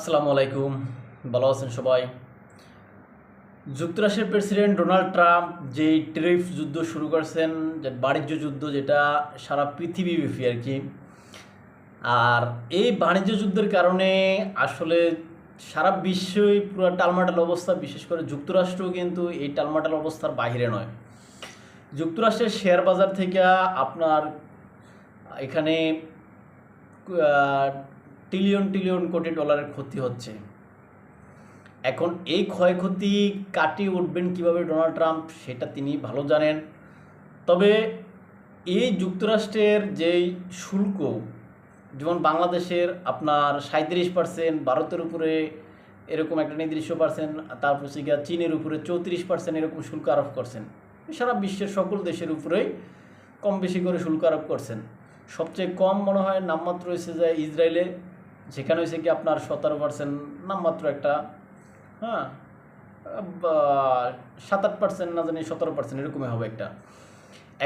আসসালামু আলাইকুম। ভালো আছেন সবাই? যুক্তরাষ্ট্রের প্রেসিডেন্ট ডোনাল্ড ট্রাম্প যেই ট্রিফ যুদ্ধ শুরু করেছেন, যে বাণিজ্য যুদ্ধ, যেটা সারা পৃথিবীব্যাপী আর কি। আর এই বাণিজ্য যুদ্ধের কারণে আসলে সারা বিশ্বই পুরো টালমাটাল অবস্থা, বিশেষ করে যুক্তরাষ্ট্র কিন্তু এই টালমাটাল অবস্থার বাইরে নয়। যুক্তরাষ্ট্রের শেয়ার বাজার থেকে আপনার এখানে ট্রিলিয়ন ট্রিলিয়ন কোটি ডলারের ক্ষতি হচ্ছে। এখন এই ক্ষয়ক্ষতি কাটিয়ে উঠবেন কীভাবে ডোনাল্ড ট্রাম্প, সেটা তিনি ভালো জানেন। তবে এই যুক্তরাষ্ট্রের যেই শুল্ক, যেমন বাংলাদেশের আপনার সাঁত্রিশ পার্সেন্ট, ভারতের উপরে এরকম একটা নির্দিষ্ট পার্সেন্ট তারপর গিয়া চীনের উপরে চৌত্রিশ পার্সেন্ট এরকম শুল্ক আরোপ করছেন। সারা বিশ্বের সকল দেশের উপরেই কম বেশি করে শুল্ক আরোপ করছেন। সবচেয়ে কম মনে হয় নামমাত্র হয়েছে যে ইসরায়েলে। সেখানে হয়েছে কি আপনার সতেরো পার্সেন্ট নামমাত্র একটা হ্যাঁ সাত আট পার্সেন্ট না জানি সতেরো পার্সেন্ট এরকমই হবে একটা।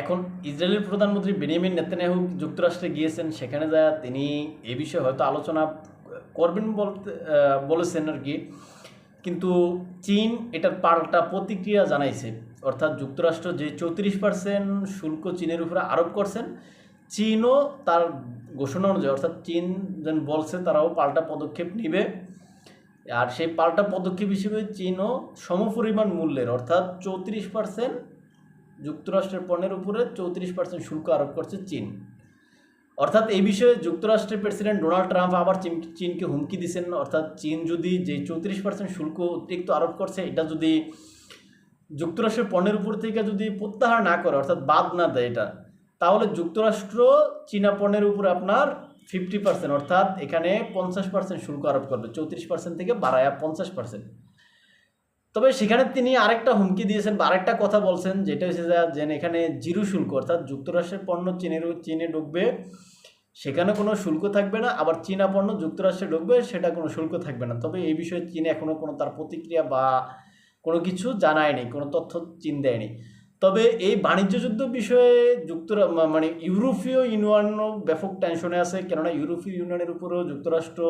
এখন ইসরায়েলের প্রধানমন্ত্রী বেনিয়ামিন নেতানিয়াহু যুক্তরাষ্ট্রে গিয়েছেন, সেখানে যা তিনি এ বিষয়ে হয়তো আলোচনা করবেন বলতে বলেছেন আর কি। কিন্তু চীন এটার পাল্টা প্রতিক্রিয়া জানাইছে। অর্থাৎ যুক্তরাষ্ট্র যে চৌত্রিশ পার্সেন্ট শুল্ক চীনের উপরে আরোপ করছেন চীনও তার ঘোষণা অনুযায়ী, অর্থাৎ চীন যেন বলছে তারাও পাল্টা পদক্ষেপ নিবে। আর সেই পাল্টা পদক্ষেপ হিসেবে চীনও সমপরিমাণ মূল্যের, অর্থাৎ চৌত্রিশ পার্সেন্ট যুক্তরাষ্ট্রের পণ্যের উপরে চৌত্রিশ পার্সেন্ট শুল্ক আরোপ করছে চীন। অর্থাৎ এই বিষয়ে যুক্তরাষ্ট্রের প্রেসিডেন্ট ডোনাল্ড ট্রাম্প আবার চীনকে হুমকি দিচ্ছেন। অর্থাৎ চীন যদি যে চৌত্রিশ পার্সেন্ট শুল্ক অতিরিক্ত আরোপ করছে, এটা যদি যুক্তরাষ্ট্রের পণ্যের উপর থেকে যদি প্রত্যাহার না করে, অর্থাৎ বাদ না দেয় এটা তাহলে যুক্তরাষ্ট্র চীনা পণ্যের উপরে আপনার ফিফটি পার্সেন্ট অর্থাৎ এখানে পঞ্চাশ পার্সেন্ট শুল্ক আরোপ করবে, চৌত্রিশ পার্সেন্ট থেকে বাড়ায়া পঞ্চাশ পার্সেন্ট তবে সেখানে তিনি আরেকটা হুমকি দিয়েছেন বা আরেকটা কথা বলছেন, যেটা হচ্ছে যে এখানে জিরো শুল্ক, অর্থাৎ যুক্তরাষ্ট্রের পণ্য চীনের, চীনে ঢুকবে, সেখানে কোনো শুল্ক থাকবে না, আবার চীনা পণ্য যুক্তরাষ্ট্রে ঢুকবে, সেটা কোনো শুল্ক থাকবে না। তবে এই বিষয়ে চীন এখনও কোনো তার প্রতিক্রিয়া বা কোনো কিছু জানায়নি, কোনো তথ্য চীন দেয়নি। তবে এই বাণিজ্য যুদ্ধ বিষয়ে যুক্তরা মানে ইউরোপীয় ইউনিয়নও ব্যাপক টেনশনে আছে। কেননা ইউরোপীয় ইউনিয়নের উপরেও যুক্তরাষ্ট্র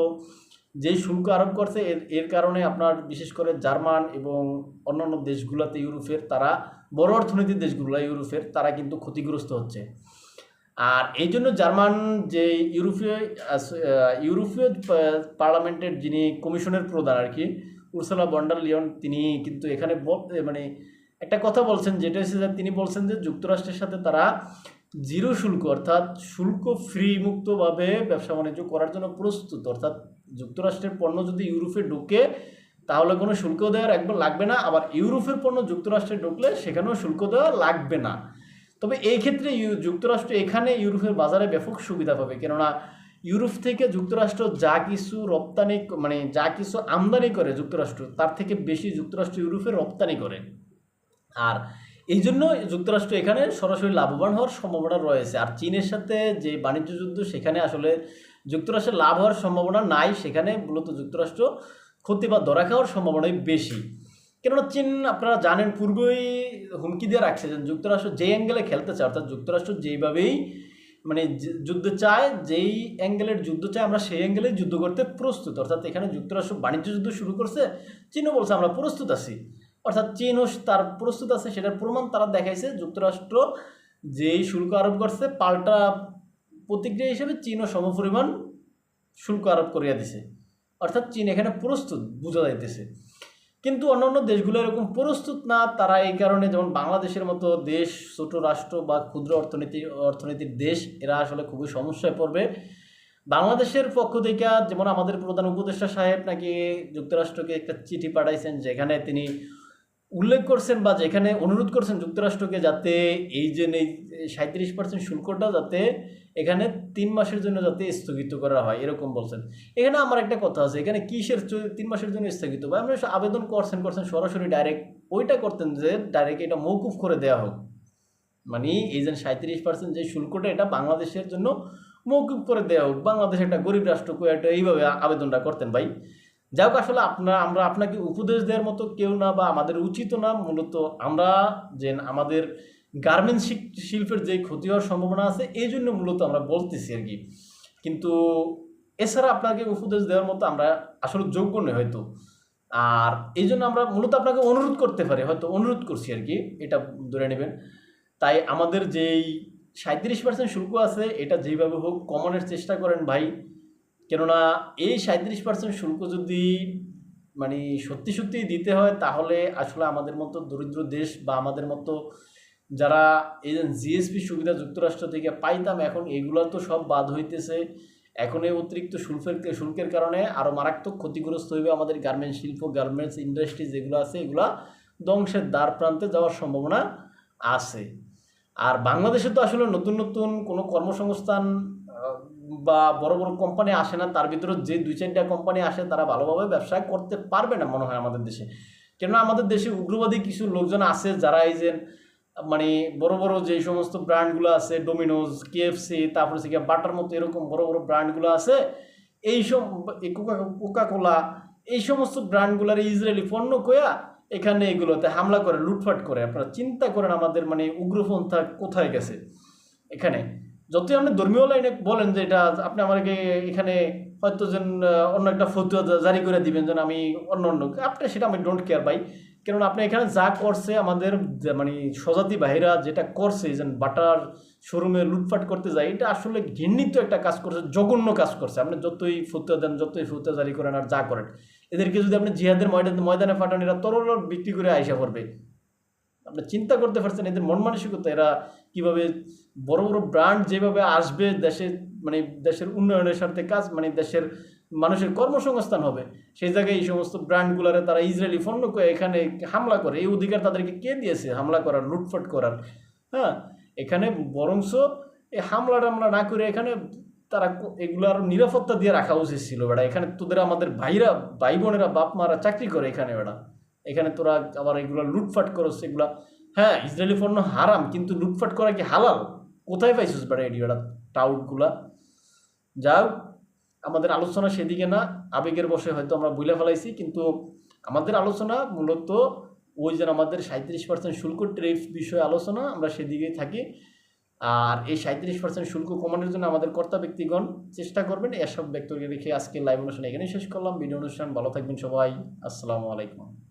যেই শুল্ক আরোপ করছে, এর এর কারণে আপনার বিশেষ করে জার্মান এবং অন্যান্য দেশগুলোতে ইউরোপের তারা, বড় অর্থনীতির দেশগুলো ইউরোপের, তারা কিন্তু ক্ষতিগ্রস্ত হচ্ছে। আর এই জন্য জার্মান যে ইউরোপীয় ইউরোপীয় পার্লামেন্টের যিনি কমিশনের প্রধান আর কি, উর্সলা বন্ডার লিয়ন, তিনি কিন্তু এখানে মানে একটা কথা বলছেন, যেটা হচ্ছে যে তিনি বলছেন যে যুক্তরাষ্ট্রের সাথে তারা জিরো শুল্ক, অর্থাৎ শুল্ক ফ্রি মুক্তভাবে ব্যবসা বাণিজ্য করার জন্য প্রস্তুত। অর্থাৎ যুক্তরাষ্ট্রের পণ্য যদি ইউরোপে ঢুকে, তাহলে কোনো শুল্ক দেওয়ার একবার লাগবে না। আবার ইউরোপের পণ্য যুক্তরাষ্ট্রে ঢুকলে, সেখানেও শুল্ক দেওয়া লাগবে না। তবে এই ক্ষেত্রে যুক্তরাষ্ট্র এখানে ইউরোপের বাজারে ব্যাপক সুবিধা পাবে। কেননা ইউরোপ থেকে যুক্তরাষ্ট্র যা কিছু রপ্তানি মানে যা কিছু আমদানি করে যুক্তরাষ্ট্র, তার থেকে বেশি যুক্তরাষ্ট্র ইউরোপে রপ্তানি করে। আর এই জন্য যুক্তরাষ্ট্র এখানে সরাসরি লাভবান হওয়ার সম্ভাবনা রয়েছে। আর চীনের সাথে যে বাণিজ্য যুদ্ধ, সেখানে আসলে যুক্তরাষ্ট্রের লাভ হওয়ার সম্ভাবনা নাই। সেখানে মূলত যুক্তরাষ্ট্র ক্ষতি বা ধরা খাওয়ার সম্ভাবনাই বেশি। কেননা চীন, আপনারা জানেন, পূর্বেই হুমকি দিয়ে রাখছে যে যুক্তরাষ্ট্র যে অ্যাঙ্গেলে খেলতে চায়, অর্থাৎ যুক্তরাষ্ট্র যেইভাবেই মানে যুদ্ধ চায়, যেই অ্যাঙ্গেলের যুদ্ধ চায়, আমরা সেই অ্যাঙ্গেলেই যুদ্ধ করতে প্রস্তুত। অর্থাৎ এখানে যুক্তরাষ্ট্র বাণিজ্য যুদ্ধ শুরু করছে, চীনও বলছে আমরা প্রস্তুত আছি। অর্থাৎ চীনও তার প্রস্তুত আছে, সেটার প্রমাণ তারা দেখাইছে যুক্তরাষ্ট্র যেই শুল্ক আরোপ করছে, পাল্টা প্রতিক্রিয়া হিসেবে চীনও সমপরিমাণ শুল্ক আরোপ করিয়া দিছে। অর্থাৎ চীন এখানে প্রস্তুত, বোঝা যাইতেছে। কিন্তু অন্যান্য দেশগুলো এরকম প্রস্তুত না, তারা এই কারণে যেমন বাংলাদেশের মতো দেশ, ছোট রাষ্ট্র বা ক্ষুদ্র অর্থনীতি, অর্থনীতির দেশ, এরা আসলে খুবই সমস্যায় পড়বে। বাংলাদেশের পক্ষ থেকে যেমন আমাদের প্রধান উপদেষ্টা সাহেব নাকি যুক্তরাষ্ট্রকে একটা চিঠি পাঠাইছেন, যেখানে তিনি উল্লেখ করছেন বা যেখানে অনুরোধ করছেন যুক্তরাষ্ট্রকে যাতে এই যে এই সাঁত্রিশ পার্সেন্ট শুল্কটা যাতে এখানে তিন মাসের জন্য যাতে স্থগিত করা হয়, এরকম বলছেন। এখানে আমার একটা কথা আছে, এখানে কিসের তিন মাসের জন্য স্থগিত বা আপনি আবেদন করছেন করছেন সরাসরি ডাইরেক্ট ওইটা করতেন যে ডাইরেক্ট এটা মৌকুফ করে দেওয়া হোক। মানে এই যে সাঁত্রিশ পার্সেন্ট যে শুল্কটা এটা বাংলাদেশের জন্য মৌকুফ করে দেওয়া হোক, বাংলাদেশ একটা গরিব রাষ্ট্র এইভাবে আবেদনটা করতেন ভাই। যাই হোক, আসলে আপনার আমরা আপনাকে উপদেশ দেওয়ার মতো কেউ না বা আমাদের উচিত না। মূলত আমরা যে আমাদের গার্মেন্টস শিল্পের যে ক্ষতি হওয়ার সম্ভাবনা আছে, এই জন্য মূলত আমরা বলতেছি আর কি। কিন্তু এছাড়া আপনাকে উপদেশ দেওয়ার মতো আমরা আসলে যোগ্য নই হয়তো। আর এই জন্য আমরা মূলত আপনাকে অনুরোধ করতে পারি, হয়তো অনুরোধ করছি আর কি, এটা ধরে নেবেন। তাই আমাদের যেই সাঁত্রিশ পার্সেন্ট শুল্ক আছে, এটা যেভাবে হোক, কমানোর চেষ্টা করেন ভাই। কেননা এই সাঁত্রিশ পার্সেন্ট শুল্ক যদি মানে সত্যি সত্যি দিতে হয়, তাহলে আসলে আমাদের মতো দরিদ্র দেশ বা আমাদের মতো যারা এই জিএসপি সুবিধা যুক্তরাষ্ট্র থেকে পাইতাম, এখন এগুলো তো সব বাদ হইতেছে। এখন এই অতিরিক্ত শুল্কের শুল্কের কারণে আরও মারাত্মক ক্ষতিগ্রস্ত হইবে আমাদের গার্মেন্টস শিল্প গার্মেন্টস ইন্ডাস্ট্রি যেগুলো আছে, এগুলা ধ্বংসের দ্বার প্রান্তে যাওয়ার সম্ভাবনা আছে। আর বাংলাদেশে তো আসলে নতুন নতুন কোনো কর্মসংস্থান বা বড় বড় কোম্পানি আসে না, তার ভিতরে যে দুই চারটা কোম্পানি আসে, তারা ভালোভাবে ব্যবসা করতে পারবে না মনে হয় আমাদের দেশে। কেননা আমাদের দেশে উগ্রবাদী কিছু লোকজন আছে যারা এই যে মানে বড় বড় যে সমস্ত ব্র্যান্ডগুলো আছে ডোমিনোজ কেএফসি তারপরে গিয়ে বাটার মতো এরকম বড় বড় ব্র্যান্ডগুলো আছে, এই সব কোকা কোলা এই সমস্ত ব্র্যান্ডগুলোর ইসরায়েলি পণ্য কয়া এখানে এগুলোতে হামলা করে, লুটফাট করে। আপনারা চিন্তা করেন আমাদের মানে উগ্রপন্থা কোথায় গেছে এখানে। যতই আপনি ধর্মীয় লাইনে বলেন যে এটা আপনি আমাকে এখানে হয়তো যেন অন্য একটা ফতুয়া জারি করে দিবেন যেন আমি অন্য অন্য, আপনি সেটা আমি ডোন্ট কেয়ার ভাই। কেননা আপনি এখানে যা করছে আমাদের মানে স্বজাতি বাহিরা যেটা করছে যেন বাটার শোরুমে লুটপাট করতে যায়, এটা আসলে ঘৃণিত একটা কাজ করছে, জঘন্য কাজ করছে। আপনি যতই ফতুয়া দেন, যতই ফতুয়া জারি করেন আর যা করেন, এদেরকে যদি আপনি জিহাদের ময়দানে ময়দানে পাঠান, এরা তরল বিক্রি করে আইসা পড়বে। আপনি চিন্তা করতে পারছেন এদের মন মানসিকতা, এরা কীভাবে বড় বড় ব্র্যান্ড যেভাবে আসবে দেশে মানে দেশের উন্নয়নের স্বার্থে কাজ মানে দেশের মানুষের কর্মসংস্থান হবে, সেই জায়গায় এই সমস্ত ব্র্যান্ডগুলারে তারা ইসরায়েলি পণ্য করে এখানে হামলা করে, এই অধিকার তাদেরকে কে দিয়েছে? হামলা করার লুটফাট করার হ্যাঁ? এখানে বরংস এই হামলা টামলা না করে এখানে তারা এগুলার নিরাপত্তা দিয়ে রাখা উচিত ছিল বেটা এখানে তোদের আমাদের ভাইরা, ভাই বোনেরা, বাপ মারা চাকরি করে এখানে বেটা এখানে তোরা আবার এগুলা লুটফাট করস, এগুলা হ্যাঁ ইসরায়েলি পণ্য হারাম, কিন্তু লুটফাট করা কি হালাল? কোথায় পাইছিস বেটা এডি বেটা টাউটগুলা? যাও আমাদের আলোচনা সেদিকে না, আবেগের বসে হয়তো আমরা বুঝলে ফেলাইছি, কিন্তু আমাদের আলোচনা মূলত ওই যে আমাদের সাঁত্রিশ পার্সেন্ট শুল্ক ট্রেফ বিষয়ে আলোচনা, আমরা সেদিকেই থাকি। আর এই সাঁত্রিশ পার্সেন্ট শুল্ক কমানোর জন্য আমাদের কর্তা ব্যক্তিগণ চেষ্টা করবেন। এসব ব্যক্তিকে রেখে আজকে লাইভ অনুষ্ঠান এখানেই শেষ করলাম। ভিডিও অনুষ্ঠান ভালো থাকবেন সবাই। আসসালামু আলাইকুম।